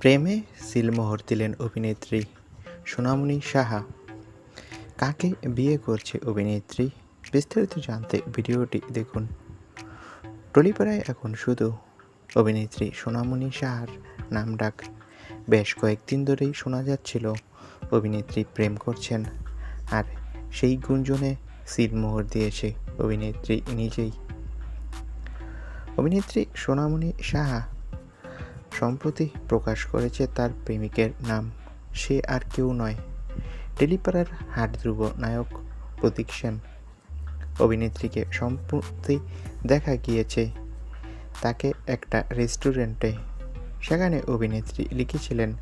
প্রেমে সিলমোহর দিলেন অভিনেত্রী সোনামণি সাহা। কাকে বিয়ে করছে অভিনেত্রী? বিস্তারিত জানতে ভিডিওটি দেখুন। টলিপাড়ায় এখন শুধু অভিনেত্রী সোনামণি সাহার নাম ডাক। বেশ কয়েকদিন ধরেই শোনা যাচ্ছিল অভিনেত্রী প্রেম করছেন আর সেই গুঞ্জনে সিলমোহর দিয়েছে অভিনেত্রী নিজেই। অভিনেত্রী সোনামণি সাহা সম্প্রতি প্রকাশ করেছে তার প্রেমিকের নাম সে আর কেউ নয়। টেলিপাড়ার হাটধ্রুব নায়ক প্রতীক সেন। অভিনেত্রীকে সম্প্রতি দেখা গিয়েছে তাকে একটা রেস্টুরেন্টে। সেখানে অভিনেত্রী লিখেছিলেন,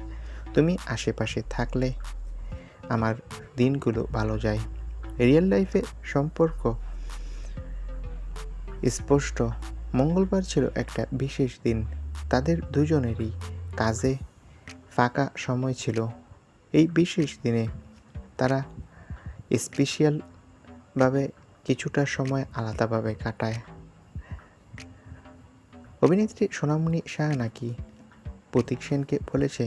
তুমি আশেপাশে থাকলে আমার দিনগুলো ভালো যায়। রিয়েল লাইফে সম্পর্ক স্পষ্ট। মঙ্গলবার ছিল একটা বিশেষ দিন। তাদের দুজনেরই কাজে ফাঁকা সময় ছিল। এই বিশেষ দিনে তারা স্পেশালভাবে কিছুটা সময় আলাদাভাবে কাটায়। অভিনেত্রী সোনামণি শাহ নাকি প্রতীক সেনকে বলেছে,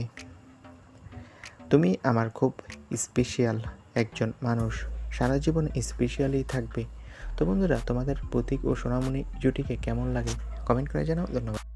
তুমি আমার খুব স্পেশাল একজন মানুষ। সারা জীবন স্পেশালই থাকবে। তো বন্ধুরা, তোমাদের প্রতীক ও সোনামণি জুটিকে কেমন লাগে কমেন্ট করে জানাও। ধন্যবাদ।